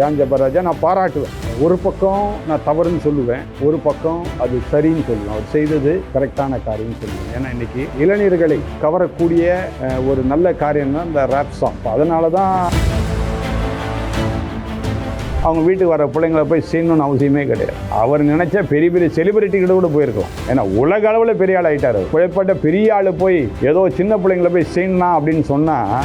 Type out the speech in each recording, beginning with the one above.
John ஜபராஜா நான் பாராட்டுவேன். ஒரு பக்கம் நான் தவறுன்னு சொல்லுவேன் ஒரு பக்கம் அது சரின்னு சொல்லுவேன். அவர் செய்தது கரெக்டான காரியம்னு சொல்லுவேன். ஏன்னா இன்னைக்கு இளைஞர்களை கவரக்கூடிய ஒரு நல்ல காரியம் தான் இந்த ரேப் சாங் அதனால தான் அவங்க வீட்டுக்கு வர பிள்ளைங்கள போய் செய்யணும்னு அவசியமே கிடையாது. அவர் நினைச்சா பெரிய பெரிய செலிபிரிட்டி கிட்ட கூட போயிருக்கலாம். ஏன்னா உலக அளவில் பெரிய ஆள் ஆகிட்டார் புழைப்பட்ட பெரிய ஆள் போய் ஏதோ சின்ன பிள்ளைங்கள போய் செய்யணும் அப்படின்னு சொன்னால்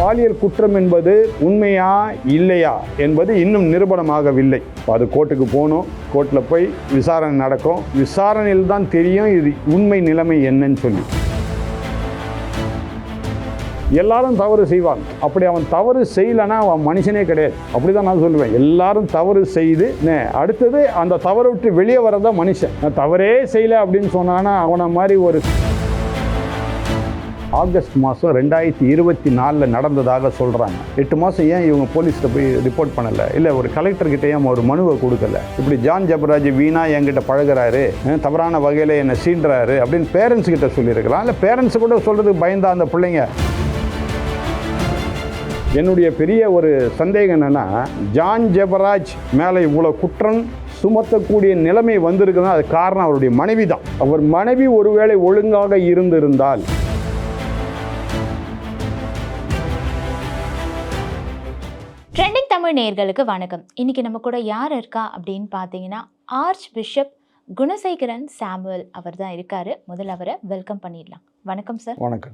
பாலியல் குற்றம் என்பது உண்மையா இல்லையா என்பது இன்னும் நிரூபணமாகவில்லை. அது கோர்ட்டுக்கு போகணும் கோர்ட்டில் போய் விசாரணை நடக்கும். விசாரணையில் தான் தெரியும் இது உண்மை நிலைமை என்னன்னு சொல்லி. எல்லாரும் தவறு செய்வாங்க அப்படி அவன் தவறு செய்யலைன்னா அவன் மனுஷனே கிடையாது. அப்படி தான் நான் சொல்லுவேன். எல்லாரும் தவறு செய்து அடுத்தது அந்த தவறு விட்டு வெளியே வரதான் மனுஷன். நான் தவறே செய்யலை அப்படின்னு சொன்னான்னா அவனை மாதிரி ஒரு ஆகஸ்ட் மாதம் ரெண்டாயிரத்தி இருபத்தி நாலில் நடந்ததாக சொல்கிறாங்க எட்டு மாதம் ஏன் இவங்க போலீஸ்கிட்ட போய் ரிப்போர்ட் பண்ணலை? இல்லை ஒரு கலெக்டர்கிட்ட ஏன் ஒரு மனுவை கொடுக்கல? இப்படி ஜான் ஜபராஜ் வீணா என்கிட்ட பழகுறாரு தவறான வகையில் என்னை சீண்டுறாரு அப்படின்னு பேரண்ட்ஸ் கிட்ட சொல்லியிருக்கலாம். இல்லை பேரண்ட்ஸ் கூட சொல்கிறதுக்கு பயந்தா அந்த பிள்ளைங்க. என்னுடைய பெரிய ஒரு சந்தேகம் என்னென்னா ஜான் ஜெபராஜ் மேலே இவ்வளோ குற்றம் சுமத்தக்கூடிய நிலைமை வந்திருக்குன்னா அது காரணம் அவருடைய மனைவி தான் அவர் மனைவி ஒருவேளை ஒழுங்காக இருந்திருந்தால் நேர்களுக்கு வணக்கம். இன்னைக்கு நம்ம கூட யார் இருக்கா அப்படின்னு பார்த்தீங்கன்னா ஆர்ச் பிஷப் குணசேகரன் சாமுவல் அவர் தான் இருக்காரு. முதல்ல அவரை வெல்கம் பண்ணிடலாம். வணக்கம் சார் வணக்கம்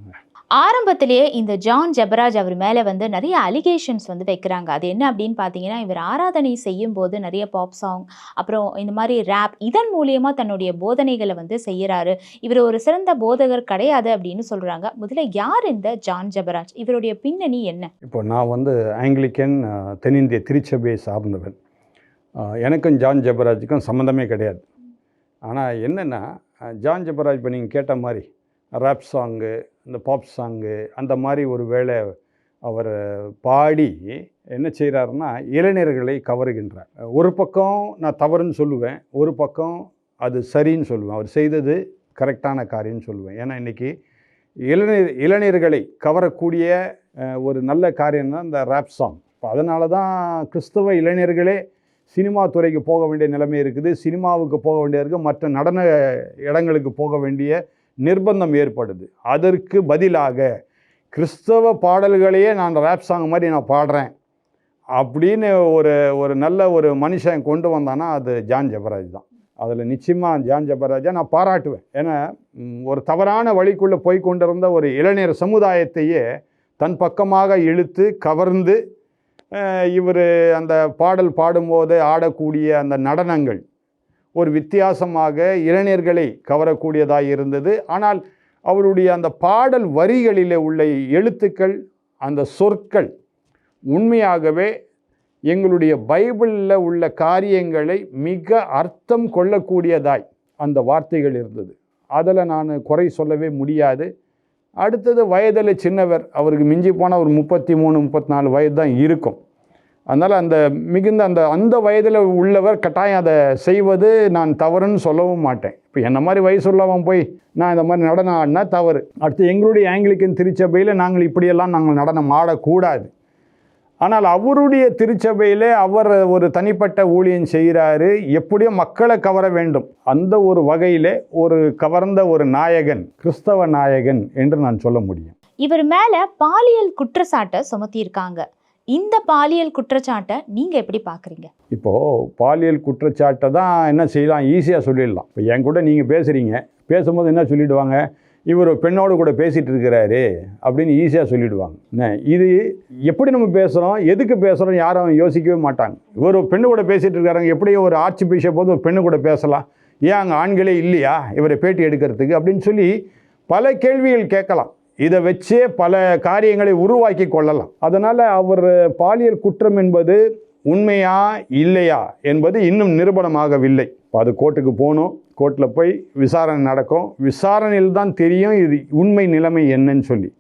ஆரம்பத்திலேயே இந்த ஜான் ஜெபராஜ் அவர் மேலே வந்து நிறைய அலிகேஷன்ஸ் வந்து வைக்கிறாங்க. அது என்ன அப்படின்னு பார்த்தீங்கன்னா இவர் ஆராதனை செய்யும் போது நிறைய பாப் சாங் அப்புறம் இந்த மாதிரி ரேப் இதன் மூலியமாக தன்னுடைய போதனைகளை வந்து செய்கிறாரு இவர் ஒரு சிறந்த போதகர் கிடையாது அப்படின்னு சொல்கிறாங்க முதல்ல யார் இந்த ஜான் ஜெபராஜ்? இவருடைய பின்னணி என்ன? இப்போ நான் வந்து ஆங்கிலிக்கன் தென்னிந்திய திருச்சபையை சார்ந்தவன். எனக்கும் ஜான் ஜெபராஜுக்கும் சம்மந்தமே கிடையாது. ஆனால் என்னென்னா ஜான் ஜெபராஜ் இப்போ நீங்கள் கேட்ட மாதிரி ரேப் சாங்கு இந்த பாப் சாங்கு அந்த மாதிரி ஒரு வேலை அவர் பாடி என்ன செய்கிறாருன்னா இளைஞர்களை கவருகின்றார். ஒரு பக்கம் நான் தவறுன்னு சொல்லுவேன் ஒரு பக்கம் அது சரின்னு சொல்லுவேன். அவர் செய்தது கரெக்டான காரியம்னு சொல்லுவேன். ஏன்னா இன்றைக்கி இளைஞர் இளைஞர்களை கவரக்கூடிய ஒரு நல்ல காரியம் தான் இந்த ரேப் சாங் இப்போ அதனால தான் கிறிஸ்தவ இளைஞர்களே சினிமா துறைக்கு போக வேண்டிய நிலைமை இருக்குது. சினிமாவுக்கு போக வேண்டிய இருக்குது மற்ற நடன இடங்களுக்கு போக வேண்டிய நிர்பந்தம் ஏற்படுது. அதற்கு பதிலாக கிறிஸ்தவ பாடல்களையே நான் ரேப் சாங் மாதிரி நான் பாடுறேன். அப்படின்னு ஒரு ஒரு நல்ல ஒரு மனுஷன் கொண்டு வந்தானா அது ஜான் ஜபராஜ் தான். அதில் நிச்சயமாக ஜான் ஜபராஜை நான் பாராட்டுவேன். ஏன்னா ஒரு தவறான வழிக்குள்ளே போய் கொண்டிருந்த ஒரு இளைஞர் சமுதாயத்தையே தன் பக்கமாக இழுத்து கவர்ந்து இவர் அந்த பாடல் பாடும்போது ஆடக்கூடிய அந்த நடனங்கள் ஒரு வித்தியாசமாக இளைஞர்களை கவரக்கூடியதாக இருந்தது. ஆனால் அவருடைய அந்த பாடல் வரிகளிலே உள்ள எழுத்துக்கள் அந்த சொற்கள் உண்மையாகவே எங்களுடைய பைபிளில் உள்ள காரியங்களை மிக அர்த்தம் கொள்ளக்கூடியதாய் அந்த வார்த்தைகள் இருந்தது. அதில் நான் குறை சொல்லவே முடியாது. அடுத்தது வயதில் சின்னவர் அவருக்கு மிஞ்சி போனால் ஒரு முப்பத்தி மூணு முப்பத்தி நாலு வயது தான் இருக்கும். அதனால் அந்த மிகுந்த அந்த அந்த வயதில் உள்ளவர் கட்டாயம் அதை செய்வது நான் தவறுன்னு சொல்லவும் மாட்டேன். இப்போ என்ன மாதிரி வயசு உள்ளவன் போய் நான் இந்த மாதிரி நடனம் ஆடினா தவறு. அடுத்து எங்களுடைய ஆங்கிலிக்கன் திருச்சபையில் நாங்கள் இப்படியெல்லாம் நாங்கள் நடனம் ஆடக்கூடாது. ஆனால் அவருடைய திருச்சபையில் அவர் ஒரு தனிப்பட்ட ஊழியம் செய்கிறாரு. எப்படியோ மக்களை கவர வேண்டும். அந்த ஒரு வகையில் ஒரு கவர்ந்த ஒரு நாயகன் கிறிஸ்தவ நாயகன் என்று நான் சொல்ல முடியும். இவர் மேலே பாலியல் குற்றச்சாட்டை சுமத்தியிருக்காங்க. இந்த பாலியல் குற்றச்சாட்டை நீங்கள் எப்படி பார்க்குறீங்க இப்போது பாலியல் குற்றச்சாட்டை தான் என்ன செய்யலாம்? ஈஸியாக சொல்லிடலாம். இப்போ என் கூட நீங்கள் பேசுகிறீங்க பேசும்போது என்ன சொல்லிவிடுவாங்க இவர் பெண்ணோடு கூட பேசிகிட்டு இருக்கிறாரு அப்படின்னு ஈஸியாக சொல்லிவிடுவாங்க என்ன? இது எப்படி நம்ம பேசுகிறோம் எதுக்கு பேசுகிறோம் யாரும் யோசிக்கவே மாட்டாங்க. இவர் ஒரு பெண்ணு கூட பேசிகிட்டு இருக்காருங்க எப்படியோ ஒரு ஆட்சி பிஷப் போது ஒரு பெண்ணு கூட பேசலாம். ஏன் அங்கே ஆண்களே இல்லையா? இவரை பேட்டி எடுக்கிறதுக்கு அப்படின்னு சொல்லி பல கேள்விகள் கேட்கலாம். இதை வச்சே பல காரியங்களை உருவாக்கி கொள்ளலாம். அதனால் அவர் பாலியல் குற்றம் என்பது உண்மையா இல்லையா என்பது இன்னும் நிரூபணமாகவில்லை. இப்போ அது கோர்ட்டுக்கு போகணும் கோர்ட்டில் போய் விசாரணை நடக்கும். விசாரணையில் தான் தெரியும் இது உண்மை நிலைமை என்னன்னு சொல்லி.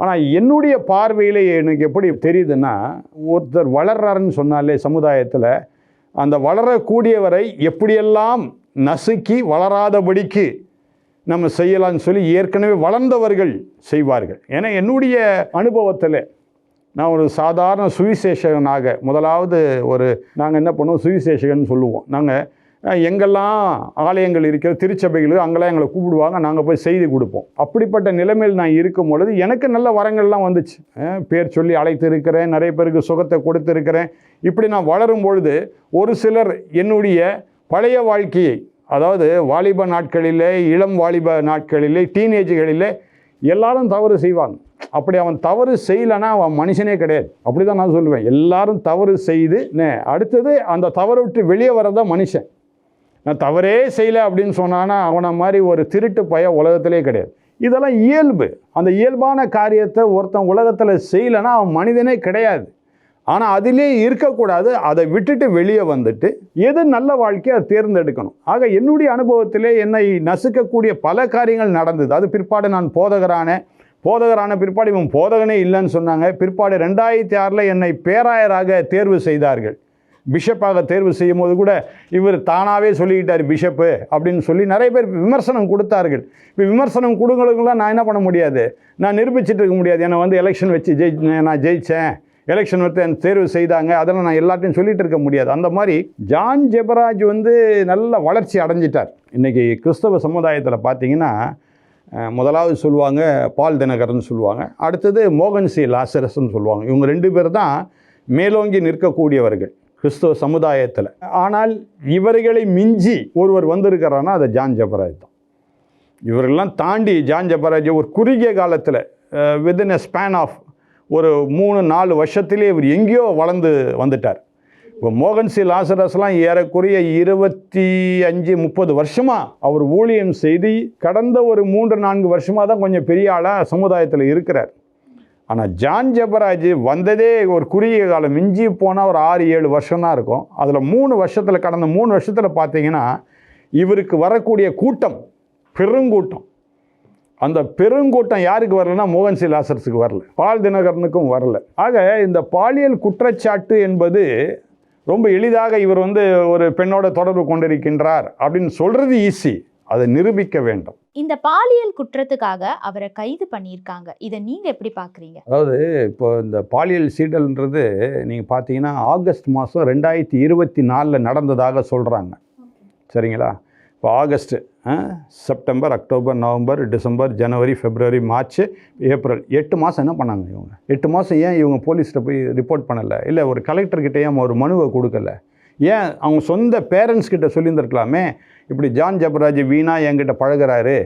ஆனால் என்னுடைய பார்வையில் எனக்கு எப்படி தெரியுதுன்னா ஒருத்தர் வளர்றாருன்னு சொன்னாலே சமுதாயத்தில் அந்த வளரக்கூடியவரை எப்படியெல்லாம் நசுக்கி வளராதபடிக்கு நம்ம செய்யலாம்னு சொல்லி ஏற்கனவே வளர்ந்தவர்கள் செய்வார்கள். ஏன்னா என்னுடைய அனுபவத்தில் நான் ஒரு சாதாரண சுவிசேஷகனாக முதலாவது ஒரு நாங்கள் என்ன பண்ணுவோம்? சுவிசேஷகன் சொல்லுவோம். நாங்கள் எங்கெல்லாம் ஆலயங்கள் இருக்கிற திருச்சபைகள் அங்கெல்லாம் எங்களை கூப்பிடுவாங்க. நாங்கள் போய் செய்தி கொடுப்போம். அப்படிப்பட்ட நிலைமையில் நான் இருக்கும் பொழுது எனக்கு நல்ல வரங்கள்லாம் வந்துச்சு. பேர் சொல்லி அழைத்து இருக்கிறேன் நிறைய பேருக்கு சுகத்தை கொடுத்துருக்கிறேன். இப்படி நான் வளரும் பொழுது ஒரு சிலர் என்னுடைய பழைய வாழ்க்கையை அதாவது வாலிப நாட்களிலே இளம் வாலிப நாட்களிலே டீனேஜ்களிலே எல்லாரும் தவறு செய்வாங்க அப்படி அவன் தவறு செய்யலைன்னா அவன் மனுஷனே கிடையாது. அப்படி தான் நான் சொல்லுவேன். எல்லாரும் தவறு செய்து அடுத்தது அந்த தவறு விட்டு வெளியே வரதான் மனுஷன். நான் தவறே செய்யலை அப்படின்னு சொன்னான்னா அவனை மாதிரி ஒரு திருட்டு பய உலகத்திலே கிடையாது. இதெல்லாம் இயல்பு. அந்த இயல்பான காரியத்தை ஒருத்தன் உலகத்தில் செய்யலைன்னா அவன் மனிதனே கிடையாது. ஆனால் அதிலே இருக்கக்கூடாது. அதை விட்டுட்டு வெளியே வந்துட்டு எது நல்ல வாழ்க்கையை அதை தேர்ந்தெடுக்கணும். ஆக என்னுடைய அனுபவத்திலே என்னை நசுக்கக்கூடிய பல காரியங்கள் நடந்தது. அது பிற்பாடு நான் போதகரான போதகரான பிற்பாடு இவன் போதகனே இல்லைன்னு சொன்னாங்க. பிற்பாடு ரெண்டாயிரத்தி ஆறில் என்னை பேராயராக தேர்வு செய்தார்கள். பிஷப்பாக தேர்வு செய்யும் போது கூட இவர் தானாகவே சொல்லிக்கிட்டார் பிஷப்பு அப்படின்னு சொல்லி நிறைய பேர் விமர்சனம் கொடுத்தார்கள். இப்போ விமர்சனம் கொடுங்களுக்கெல்லாம் நான் என்ன பண்ண முடியாது? நான் நிரூபிச்சிட்டு இருக்க முடியாது. என்னை வந்து எலெக்ஷன் வச்சு ஜெயி நான் ஜெயித்தேன் எலெக்ஷன் வந்து தேர்வு செய்தாங்க. அதெல்லாம் நான் எல்லாத்தையும் சொல்லிகிட்டு இருக்க முடியாது. அந்த மாதிரி ஜான் ஜெபராஜ் வந்து நல்ல வளர்ச்சி அடைஞ்சிட்டார். இன்றைக்கி கிறிஸ்தவ சமுதாயத்தில் பார்த்தீங்கன்னா முதலாவது சொல்லுவாங்க பால் தினகரன் சொல்லுவாங்க. அடுத்தது மோகன் சி. லாசரஸ்ன்னு சொல்லுவாங்க. இவங்க ரெண்டு பேர் தான் மேலோங்கி நிற்கக்கூடியவர்கள் கிறிஸ்தவ சமுதாயத்தில். ஆனால் இவர்களை மிஞ்சி ஒருவர் வந்திருக்கிறான்னா அது ஜான் ஜெபராஜ் தான். இவரெல்லாம் தாண்டி ஜான் ஜெபராஜ் ஒரு குறுகிய காலத்தில் வித்தின் எ ஸ்பேன் ஆஃப் ஒரு மூணு நாலு வருஷத்திலே இவர் எங்கேயோ வளர்ந்து வந்துட்டார். இப்போ மோகன் சி. லாசரஸ்லாம் ஏறக்குறைய இருபத்தி அஞ்சு முப்பது வருஷமாக அவர் ஊழியம் செய்து கடந்த ஒரு மூன்று நான்கு வருஷமாக தான் கொஞ்சம் பெரிய ஆளாக சமுதாயத்தில் இருக்கிறார். ஆனால் ஜான் ஜெபராஜ் வந்ததே ஒரு குறுகிய காலம். மிஞ்சி போனால் ஒரு ஆறு ஏழு வருஷம் தான் இருக்கும். அதில் மூணு வருஷத்தில் கடந்த மூணு வருஷத்தில் பார்த்தீங்கன்னா இவருக்கு வரக்கூடிய கூட்டம் பெருங்கூட்டம். அந்த பெருங்கூட்டம் யாருக்கு வரலன்னா மோகன் சி. லாசரஸுக்கு வரல. பால் தினகரனுக்கும் வரல. ஆக இந்த பாலியல் குற்றச்சாட்டு என்பது ரொம்ப எளிதாக இவர் வந்து ஒரு பெண்ணோட தொடர்பு கொண்டிருக்கின்றார் அப்படின்னு சொல்கிறது ஈஸி. அதை நிரூபிக்க வேண்டும். இந்த பாலியல் குற்றத்துக்காக அவரை கைது பண்ணியிருக்காங்க. இதை நீங்க எப்படி பாக்குறீங்க அதாவது இப்போ இந்த பாலியல் சீடல்ன்றது நீங்கள் பார்த்தீங்கன்னா ஆகஸ்ட் மாதம் ரெண்டாயிரத்தி இருபத்தி நாலில் நடந்ததாக சொல்கிறாங்க சரிங்களா? இப்போ August September October November December January February March April எட்டு மாதம் என்ன பண்ணாங்க இவங்க? எட்டு மாதம் ஏன் இவங்க போலீஸ்கிட்ட போய் ரிப்போர்ட் பண்ணலை? இல்லை ஒரு கலெக்டர்கிட்ட ஏன் ஒரு மனுவை கொடுக்கல? ஏன் அவங்க சொந்த பேரண்ட்ஸ் கிட்ட சொல்லியிருந்திருக்கலாமே? இப்படி ஜான் ஜபராஜ் வீணா என்கிட்ட பழகுறாரு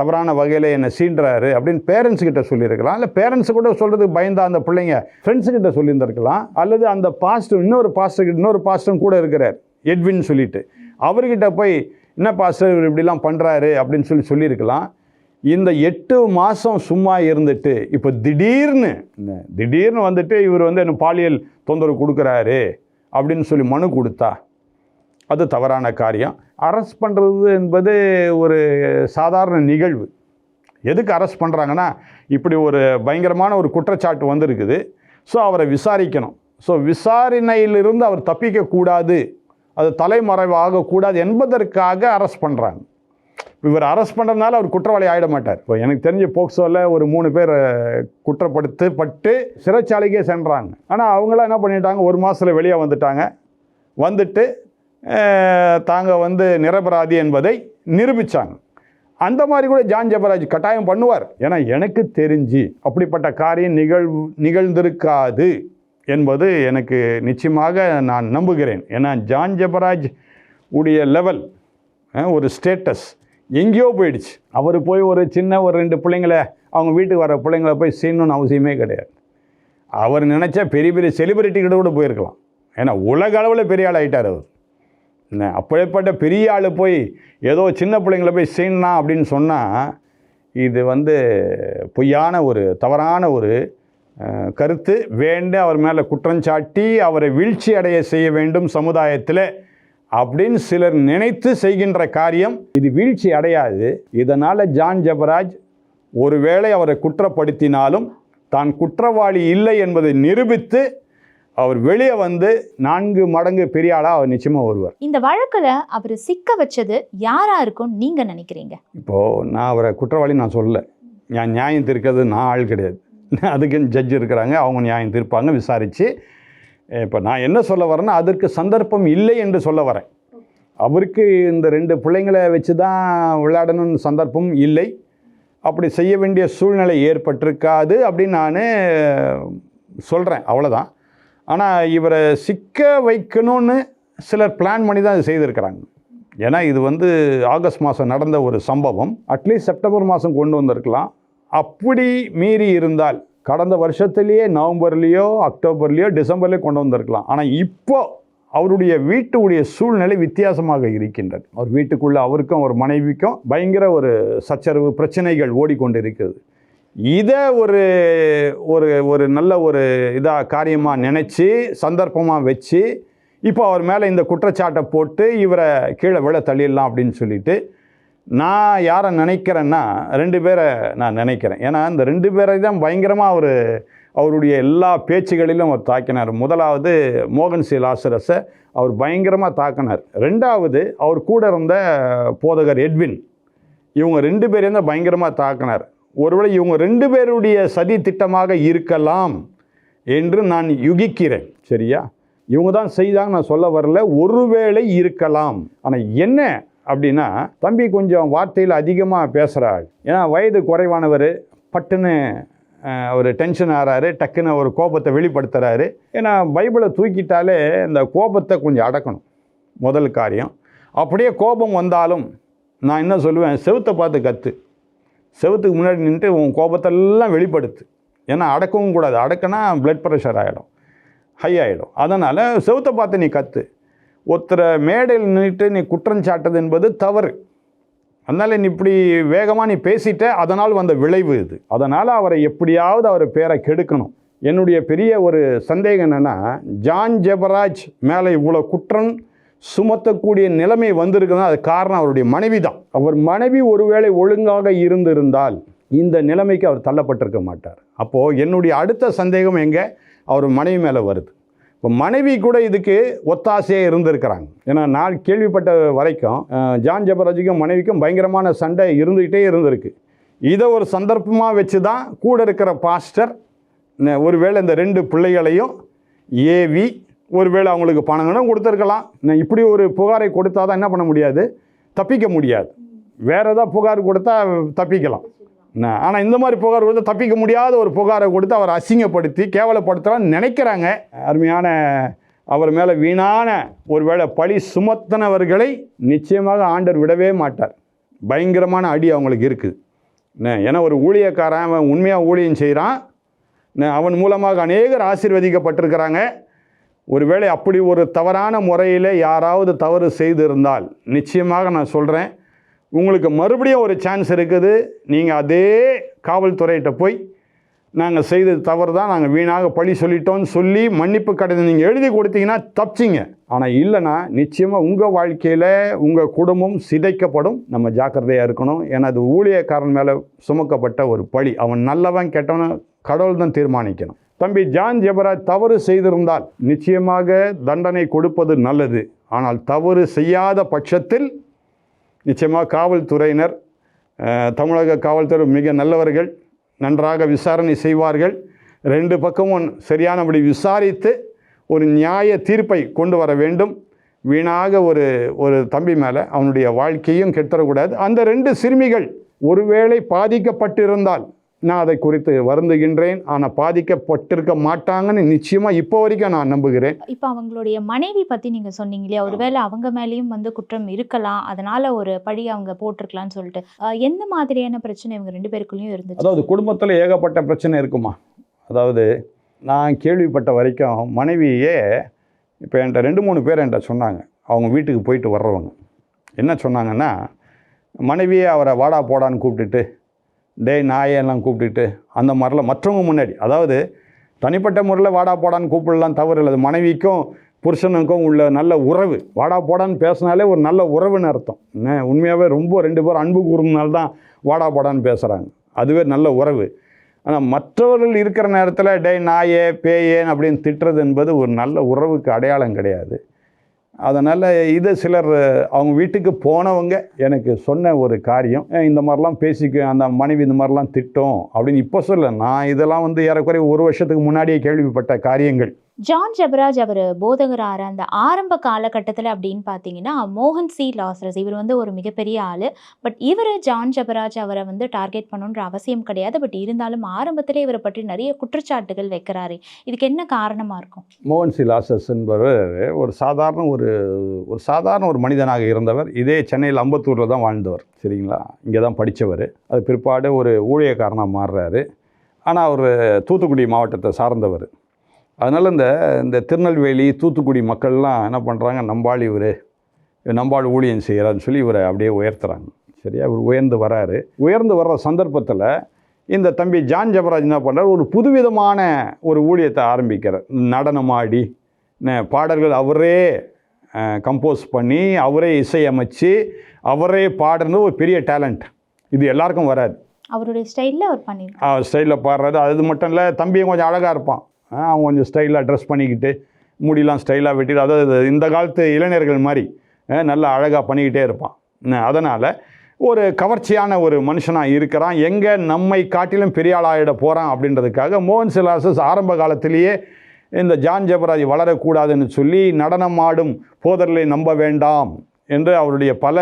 தவறான வகையில் என்னை சீண்டுறாரு அப்படின்னு பேரண்ட்ஸ் கிட்ட சொல்லியிருக்கலாம். இல்லை பேரண்ட்ஸ் கூட சொல்கிறதுக்கு பயந்தா அந்த பிள்ளைங்க ஃப்ரெண்ட்ஸுக்கிட்ட சொல்லியிருந்திருக்கலாம். அல்லது அந்த பாஸ்டர் இன்னொரு பாஸ்டர் இன்னொரு பாஸ்டரும் கூட இருக்கிறார் எட்வின் சொல்லிட்டு. அவர்கிட்ட போய் என்ன பாஸ்டர் இவர் இப்படிலாம் பண்ணுறாரு அப்படின்னு சொல்லி சொல்லியிருக்கலாம். இந்த எட்டு மாதம் சும்மா இருந்துட்டு இப்போ திடீர்னு திடீர்னு வந்துட்டு இவர் வந்து என்ன பாலியல் தொந்தரவு கொடுக்குறாரு அப்படின்னு சொல்லி மனு கொடுத்தா அது தவறான காரியம். அரெஸ்ட் பண்ணுறது என்பது ஒரு சாதாரண நிகழ்வு. எதுக்கு அரெஸ்ட் பண்ணுறாங்கன்னா இப்படி ஒரு பயங்கரமான ஒரு குற்றச்சாட்டு வந்திருக்குது. ஸோ அவரை விசாரிக்கணும். ஸோ விசாரணையிலிருந்து அவர் தப்பிக்கக்கூடாது. அது தலைமறைவாகக்கூடாது என்பதற்காக அரெஸ்ட் பண்ணுறாங்க இவர் அரெஸ்ட் பண்ணுறதுனால அவர் குற்றவாளி ஆகிட மாட்டார். இப்போ எனக்கு தெரிஞ்ச போக்சோவில் ஒரு மூணு பேர் குற்றப்படுத்தப்பட்டு சிறைச்சாலைக்கே சென்றாங்க. ஆனால் அவங்களாம் என்ன பண்ணிட்டாங்க? ஒரு மாதத்தில் வெளியே வந்துட்டாங்க. வந்துட்டு தாங்கள் தாங்க வந்து நிரபராதி என்பதை நிரூபித்தாங்க அந்த மாதிரி கூட ஜான் ஜபராஜ் கட்டாயம் பண்ணுவார். ஏன்னா எனக்கு தெரிஞ்சு அப்படிப்பட்ட காரியம் நிகழ்வு நிகழ்ந்திருக்காது. என்பது எனக்கு நிச்சயமாக நான் நம்புகிறேன். ஏன்னா ஜான் ஜபராஜ் உடைய லெவல் ஒரு ஸ்டேட்டஸ் எங்கேயோ போயிடுச்சு. அவர் போய் ஒரு சின்ன ஒரு ரெண்டு பிள்ளைங்கள அவங்க வீட்டுக்கு வர பிள்ளைங்கள போய் செய்யணும்னு அவசியமே கிடையாது. அவர் நினச்சா பெரிய பெரிய செலிபிரிட்டி கிட்ட கூட போயிருக்கலாம். ஏன்னா உலக அளவில் பெரிய ஆள் ஆகிட்டார் அவர். என்ன அப்படிப்பட்ட பெரிய ஆள் போய் ஏதோ சின்ன பிள்ளைங்கள போய் செய்யணும் அப்படின்னு சொன்னால் இது வந்து பொய்யான ஒரு தவறான ஒரு கருத்து வேண்ட அவர் மேலே குற்றஞ்சாட்டி அவரை வீழ்ச்சி அடைய செய்ய வேண்டும் சமுதாயத்தில் அப்படின்னு சிலர் நினைத்து செய்கின்ற காரியம். இது வீழ்ச்சி அடையாது. இதனால் ஜான் ஜபராஜ் ஒருவேளை அவரை குற்றப்படுத்தினாலும் தான் குற்றவாளி இல்லை என்பதை நிரூபித்து அவர் வெளியே வந்து நான்கு மடங்கு பெரிய ஆளாக அவர் நிச்சயமாக வருவார். இந்த வழக்குல அவர் சிக்க வச்சது யாரா இருக்கும்னு நீங்க நினைக்கிறீங்க? இப்போது நான் அவரை குற்றவாளி நான் சொல்லலை. நான் நியாயம் திருக்கிறது நான் ஆள் கிடையாது. அதுக்குன்னு ஜட்ஜ் இருக்கிறாங்க. அவங்க நியாயம் தீர்ப்பாங்க. விசாரித்து இப்போ நான் என்ன சொல்ல வரேன்னா அதற்கு சந்தர்ப்பம் இல்லை என்று சொல்ல வரேன். அவருக்கு இந்த ரெண்டு பிள்ளைங்களை வச்சு தான் விளையாடணும்னு சந்தர்ப்பம் இல்லை. அப்படி செய்ய வேண்டிய சூழ்நிலை ஏற்பட்டிருக்காது அப்படின்னு நான் சொல்கிறேன் அவ்வளோதான் ஆனால் இவரை சிக்க வைக்கணும்னு சிலர் பிளான் பண்ணி தான் செய்திருக்கிறாங்க. ஏன்னா இது வந்து ஆகஸ்ட் மாதம் நடந்த ஒரு சம்பவம். அட்லீஸ்ட் செப்டம்பர் மாதம் கொண்டு வந்திருக்கலாம். அப்படி மீறி இருந்தால் கடந்த வருஷத்துலேயே நவம்பர்லேயோ அக்டோபர்லேயோ டிசம்பர்லேயோ கொண்டு வந்திருக்கலாம். ஆனால் இப்போ அவருடைய வீட்டுடைய சூழ்நிலை வித்தியாசமாக இருக்கின்றது. அவர் வீட்டுக்குள்ளே அவருக்கும் ஒரு மனைவிக்கும் பயங்கர ஒரு சச்சரவு பிரச்சனைகள் ஓடிக்கொண்டிருக்கிறது. இதை ஒரு ஒரு ஒரு நல்ல ஒரு இதாக காரியமாக நினச்சி சந்தர்ப்பமாக வச்சு இப்போ அவர் மேலே இந்த குற்றச்சாட்டை போட்டு இவரை கீழே விழ தள்ளிடலாம் அப்படின்னு சொல்லிட்டு நான் யாரை நினைக்கிறேன்னா ரெண்டு பேரை நான் நினைக்கிறேன். ஏன்னா இந்த ரெண்டு பேரை தான் பயங்கரமாக அவர் அவருடைய எல்லா பேச்சுகளிலும் அவர் தாக்கினார். முதலாவது மோகன் சி. லாசரஸை அவர் பயங்கரமாக தாக்கினார். ரெண்டாவது அவர் கூட இருந்த போதகர் எட்வின் இவங்க ரெண்டு பேரையும் தான் பயங்கரமாக தாக்கினார். ஒருவேளை இவங்க ரெண்டு பேருடைய சதி திட்டமாக இருக்கலாம் என்று நான் யுகிக்கிறேன். சரியா? இவங்க தான் செய்தாங்க நான் சொல்ல வரல. ஒருவேளை இருக்கலாம். ஆனால் என்ன அப்படின்னா தம்பி கொஞ்சம் வார்த்தையில் அதிகமாக பேசுகிறாள் ஏன்னா வயது குறைவானவர் பட்டுன்னு அவர் டென்ஷன் ஆகிறாரு டக்குன்னு ஒரு கோபத்தை வெளிப்படுத்துகிறாரு ஏன்னா பைபிளை தூக்கிட்டாலே இந்த கோபத்தை கொஞ்சம் அடக்கணும். முதல் காரியம். அப்படியே கோபம் வந்தாலும் நான் என்ன சொல்லுவேன்? செவுத்தை பார்த்து கற்று செவுத்துக்கு முன்னாடி நின்றுட்டு உன் கோபத்தெல்லாம் வெளிப்படுத்து. ஏன்னா அடக்கவும் கூடாது. அடக்கினா ப்ளட் ப்ரெஷர் ஆகிடும் ஹை ஆகிடும் அதனால் செவுத்தை பார்த்து நீ கற்று ஒருத்தரை மேடையில் நின்றுட்டு நீ குற்றம் சாட்டது என்பது தவறு. அதனால் நீ இப்படி வேகமாக நீ பேசிட்ட அதனால் வந்த விளைவு இது. அதனால் அவரை எப்படியாவது அவர் பேரை கெடுக்கணும். என்னுடைய பெரிய ஒரு சந்தேகம் என்னென்னா ஜான் ஜெபராஜ் மேலே இவ்வளோ குற்றம் சுமத்தக்கூடிய நிலைமை வந்திருக்குன்னா அது காரணம் அவருடைய மனைவி தான் அவர் மனைவி ஒருவேளை ஒழுங்காக இருந்திருந்தால் இந்த நிலைமைக்கு அவர் தள்ளப்பட்டிருக்க மாட்டார். அப்போது என்னுடைய அடுத்த சந்தேகம் எங்கே? அவர் மனைவி மேலே வருது. இப்போ மனைவி கூட இதுக்கு ஒத்தாசையாக இருந்திருக்கிறாங்க. ஏன்னா நான் கேள்விப்பட்ட வரைக்கும் ஜான் ஜபராஜுக்கும் மனைவிக்கும் பயங்கரமான சண்டை இருந்துக்கிட்டே இருந்திருக்கு. இதை ஒரு சந்தர்ப்பமாக வச்சு தான் கூட இருக்கிற பாஸ்டர் ஒருவேளை இந்த ரெண்டு பிள்ளைகளையும் ஏவி ஒருவேளை அவங்களுக்கு பணங்களும் கொடுத்துருக்கலாம். நான் இப்படி ஒரு புகாரை கொடுத்தா தான் என்ன பண்ண முடியாது? தப்பிக்க முடியாது. வேறு ஏதாவது புகார் கொடுத்தா தப்பிக்கலாம். ஆனால் இந்த மாதிரி புகார் கொடுத்து தப்பிக்க முடியாத ஒரு புகாரை கொடுத்து அவர் அசிங்கப்படுத்தி கேவலப்படுத்தலாம்னு நினைக்கிறாங்க. அருமையான அவர் மேலே வீணான ஒருவேளை பழி சுமத்தினவர்களை நிச்சயமாக ஆண்டர் விடவே மாட்டார். பயங்கரமான அடி அவங்களுக்கு இருக்குது. என்ன, ஏன்னா ஒரு ஊழியக்காரன் அவன் உண்மையாக ஊழியம் செய்கிறான் அவன் மூலமாக அநேகர் ஆசீர்வதிக்கப்பட்டிருக்கிறாங்க. ஒருவேளை அப்படி ஒரு தவறான முறையில் யாராவது தவறு செய்திருந்தால் நிச்சயமாக நான் சொல்கிறேன் உங்களுக்கு மறுபடியும் ஒரு சான்ஸ் இருக்குது. நீங்கள் அதே காவல்துறையிட்ட போய் நாங்கள் செய்தது தவறு தான் நாங்கள் வீணாக பழி சொல்லிட்டோம்னு சொல்லி மன்னிப்பு கடிதம் நீங்கள் எழுதி கொடுத்தீங்கன்னா தப்பிச்சிங்க. ஆனால் இல்லைன்னா நிச்சயமாக உங்கள் வாழ்க்கையில் உங்கள் குடும்பம் சிதைக்கப்படும். நம்ம ஜாக்கிரதையாக இருக்கணும். ஏன்னா அது ஊழியக்காரன் மேலே சுமக்கப்பட்ட ஒரு பழி. அவன் நல்லவன் கெட்டவன் கடவுள் தான் தீர்மானிக்கணும். தம்பி ஜான் ஜெபராஜ் தவறு செய்திருந்தால் நிச்சயமாக தண்டனை கொடுப்பது நல்லது. ஆனால் தவறு செய்யாத பட்சத்தில் நிச்சயமாக காவல்துறையினர் தமிழக காவல்துறை மிக நல்லவர்கள் நன்றாக விசாரணை செய்வார்கள். ரெண்டு பக்கமும் சரியானபடி விசாரித்து ஒரு நியாய தீர்ப்பை கொண்டு வர வேண்டும். வீணாக ஒரு ஒரு தம்பி மேலே அவனுடைய வாழ்க்கையும் கெட்டுறக்கூடாது அந்த ரெண்டு சிறுமிகள் ஒருவேளை பாதிக்கப்பட்டிருந்தால் நான் அதை குறித்து வருந்துகின்றேன். ஆனால் பாதிக்கப்பட்டிருக்க மாட்டாங்கன்னு நிச்சயமாக இப்போ வரைக்கும் நான் நம்புகிறேன். இப்போ அவங்களுடைய மனைவி பத்தி நீங்க சொன்னீங்க இல்லையா? ஒருவேளை அவங்க மேலேயும் வந்து குற்றம் இருக்கலாம். அதனால ஒரு பழி அவங்க போட்டிருக்கலாம்னு சொல்லிட்டு. எந்த மாதிரியான பிரச்சனை இவங்க ரெண்டு பேருக்குள்ளேயும் இருந்துச்சு? அதாவது குடும்பத்தில் ஏகப்பட்ட பிரச்சனை இருக்குமா? அதாவது நான் கேள்விப்பட்ட வரைக்கும் மனைவியே இப்போ என்கிட்ட ரெண்டு மூணு பேர் என்கிட்ட சொன்னாங்க. அவங்க வீட்டுக்கு போயிட்டு வர்றவங்க. என்ன சொன்னாங்கன்னா மனைவியே அவரை வாடா போடான்னு கூப்பிட்டுட்டு டேய் நாயெல்லாம் கூப்பிட்டுட்டு அந்த மாதிரிலாம் மற்றவங்க முன்னாடி அதாவது தனிப்பட்ட முறையில் வாடா போடான்னு கூப்பிடலாம் தவறு இல்லை. மனைவிக்கும் புருஷனுக்கும் உள்ள நல்ல உறவு. வாடா போடான்னு பேசினாலே ஒரு நல்ல உறவுன்னு அர்த்தம். என்ன? உண்மையாகவே ரொம்ப ரெண்டு பேரும் அன்பு கூறுனால தான் வாடா போடான்னு பேசுகிறாங்க அதுவே நல்ல உறவு. ஆனால் மற்றவர்கள் இருக்கிற நேரத்தில் டேய் நாயே பேயேன் அப்படின்னு திட்டுறது என்பது ஒரு நல்ல உறவுக்கு அடையாளம் கிடையாது. அதனால் இது சிலர் அவங்க வீட்டுக்கு போனவங்க எனக்கு சொன்ன ஒரு காரியம் இந்த மாதிரிலாம் பேசிக்க அந்த மனைவி இந்த மாதிரிலாம் திட்டம் அப்படின்னு இப்போ சொல்ல நான் இதெல்லாம் வந்து ஏறக்குறைய ஒரு வருஷத்துக்கு முன்னாடியே கேள்விப்பட்ட காரியங்கள். ஜான் ஜெபராஜ் அவர் போதகராக அந்த ஆரம்ப காலகட்டத்தில் அப்படின்னு பார்த்தீங்கன்னா மோகன் சி. லாசரஸ் இவர் வந்து ஒரு மிகப்பெரிய ஆள். பட் இவர் ஜான் ஜெபராஜ் அவரை வந்து டார்கெட் பண்ணணுன்ற அவசியம் கிடையாது. பட் இருந்தாலும் ஆரம்பத்திலே இவரை பற்றி நிறைய குற்றச்சாட்டுகள் வைக்கிறாரு. இதுக்கு என்ன காரணமாக இருக்கும்? மோகன் சி. லாசஸ் என்பவர் ஒரு சாதாரண ஒரு ஒரு சாதாரண ஒரு மனிதனாக இருந்தவர். இதே சென்னையில் அம்பத்தூரில் தான் வாழ்ந்தவர். சரிங்களா? இங்கே தான் படித்தவர். அது பிற்பாடு ஒரு ஊழியக்காரனாக மாறுறாரு. ஆனால் அவர் தூத்துக்குடி மாவட்டத்தை சார்ந்தவர். அதனால் இந்த இந்த திருநெல்வேலி தூத்துக்குடி மக்கள்லாம் என்ன பண்ணுறாங்க நம்பாள் இவர். நம்பாள் ஊழியம் செய்கிறான்னு சொல்லி இவரை அப்படியே உயர்த்துறாங்க. சரியா? இவர் உயர்ந்து வராரு. உயர்ந்து வர்ற சந்தர்ப்பத்தில் இந்த தம்பி ஜான் ஜபராஜ் என்ன பண்ணுறார் ஒரு புதுவிதமான ஒரு ஊழியத்தை ஆரம்பிக்கிறார். நடனமாடி பாடல்கள் அவரே கம்போஸ் பண்ணி அவரே இசையமைச்சு அவரே பாடுறது ஒரு பெரிய டேலண்ட் இது எல்லாருக்கும் வராது. அவருடைய ஸ்டைலில் அவர் பண்ணியிருக்காரு ஸ்டைலில் பாடுறது. அது மட்டும் இல்லை தம்பியும் கொஞ்சம் அழகாக இருப்பான். அவங்க கொஞ்சம் ஸ்டைலாக ட்ரெஸ் பண்ணிக்கிட்டு முடியெல்லாம் ஸ்டைலாக வெட்டிட்டு அதாவது இந்த காலத்து இளைஞர்கள் மாதிரி நல்லா அழகாக பண்ணிக்கிட்டே இருப்பான். அதனால் ஒரு கவர்ச்சியான ஒரு மனுஷனாக இருக்கிறான். எங்கே நம்மை காட்டிலும் பெரிய ஆளாகிட போகிறான் அப்படின்றதுக்காக மோகன் சிலாசஸ் ஆரம்ப காலத்திலேயே இந்த ஜான் ஜெபராஜ் வளரக்கூடாதுன்னு சொல்லி நடனமாடும் போதர்களை நம்ப வேண்டாம் என்று அவருடைய பல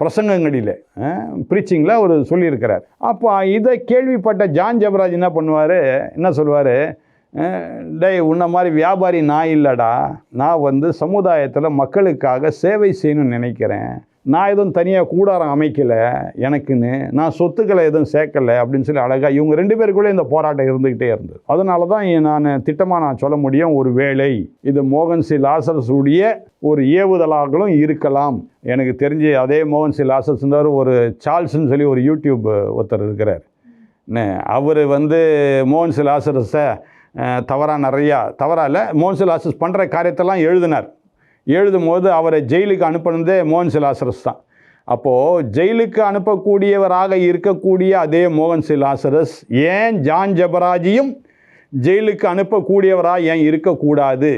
பிரசங்கங்களில் ப்ரீச்சிங்கில் அவர் சொல்லியிருக்கிறார். அப்போ இதை கேள்விப்பட்ட ஜான் ஜெபராஜ் என்ன பண்ணுவார்? என்ன சொல்லுவார்? டேய் உன்ன மாதிரி வியாபாரி நான் இல்லைடா. நான் வந்து சமுதாயத்தில் மக்களுக்காக சேவை செய்யணும்னு நினைக்கிறேன். நான் எதுவும் தனியாக கூடாரம் அமைக்கலை எனக்குன்னு. நான் சொத்துக்களை எதுவும் சேர்க்கலை அப்படின்னு சொல்லி அழகாக இவங்க ரெண்டு பேருக்குள்ளே இந்த போராட்டம் இருந்துக்கிட்டே இருந்தது. அதனால தான் நான் திட்டமாக நான் சொல்ல முடியும் ஒரு வேலை இது மோகன் சி. லாசரஸ் ஒரு ஏவுதலாகவும் இருக்கலாம். எனக்கு தெரிஞ்சு அதே மோகன் சி. லாசர்ஸ்ன்றவர் ஒரு சார்ல்ஸ்ன்னு சொல்லி ஒரு யூடியூப் ஒருத்தர் இருக்கிறார். அவர் வந்து மோகன் சி. லாசரஸை தவறாக நிறையா தவறாக இல்லை மோகன் சிலாசஸ் பண்ணுற காரியத்தெல்லாம் எழுதினார். எழுதும் போது அவரை ஜெயிலுக்கு அனுப்பினதே மோகன் சிலாசரஸ் தான். அப்போது ஜெயிலுக்கு அனுப்பக்கூடியவராக இருக்கக்கூடிய அதே மோகன் சிலாசரஸ் ஏன் ஜான் ஜபராஜியும் ஜெயிலுக்கு அனுப்பக்கூடியவராக ஏன் இருக்கக்கூடாது?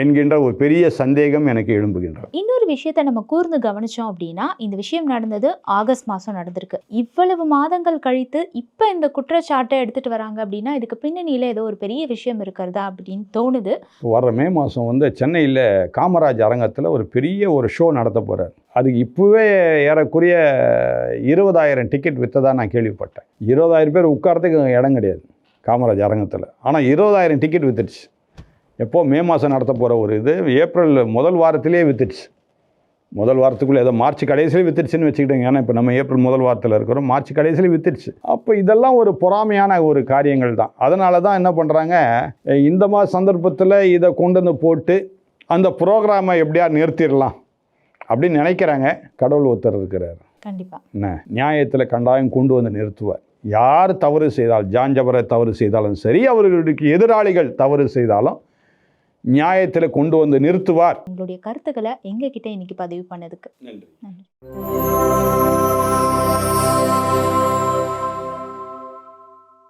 என்கின்ற ஒரு பெரிய சந்தேகம் எனக்கு எழும்புகின்றது. இன்னொரு விஷயத்தை நம்ம கூர்ந்து கவனிச்சோம் அப்படின்னா இந்த விஷயம் நடந்தது ஆகஸ்ட் மாதம் நடந்திருக்கு. இவ்வளவு மாதங்கள் கழித்து இப்போ இந்த குற்றச்சாட்டை எடுத்துட்டு வராங்க அப்படின்னா இதுக்கு பின்னணியில் ஏதோ ஒரு பெரிய விஷயம் இருக்கிறதா அப்படின்னு தோணுது. வர்ற மே மாதம் வந்து சென்னையில் காமராஜ் அரங்கத்தில் ஒரு பெரிய ஒரு ஷோ நடத்த போகிறார் அதுக்கு இப்போவே ஏறக்குறைய இருபதாயிரம் டிக்கெட் விற்றதா நான் கேள்விப்பட்டேன். இருபதாயிரம் பேர் உட்காரத்துக்கு இடம் கிடையாது காமராஜ் அரங்கத்தில். ஆனால் இருபதாயிரம் டிக்கெட் வித்துடுச்சு. எப்போ மே மாதம் நடத்த போகிற ஒரு இது ஏப்ரல் முதல் வாரத்திலே வித்துடுச்சு. முதல் வாரத்துக்குள்ளே ஏதோ மார்ச் கடைசியில் வித்துடுச்சுன்னு வச்சுக்கிட்டோங்க. ஏன்னா இப்போ நம்ம ஏப்ரல் முதல் வாரத்தில் இருக்கிறோம் மார்ச் கடைசியில் வித்துடுச்சு. அப்போ இதெல்லாம் ஒரு பொறாமையான ஒரு காரியங்கள் தான். அதனால தான் என்ன பண்ணுறாங்க இந்த மாதிரி சந்தர்ப்பத்தில் இதை கொண்டு வந்து போட்டு அந்த ப்ரோக்ராமை எப்படியா நிறுத்திடலாம் அப்படின்னு நினைக்கிறாங்க. கடவுள் ஒருத்தர் இருக்கிறார். கண்டிப்பா. என்ன? நியாயத்தில் கண்டாயம் கொண்டு வந்து நிறுத்துவார். யார் தவறு செய்தால் ஜபரை தவறு செய்தாலும் சரி அவர்களுக்கு எதிராளிகள் தவறு செய்தாலும் நியாயத்தில் கொண்டு வந்து நிறுத்துவார். உங்களுடைய கருத்துக்களை எங்ககிட்ட இன்னைக்கு பதிவு பண்ணதுக்கு நன்றி. நன்றி.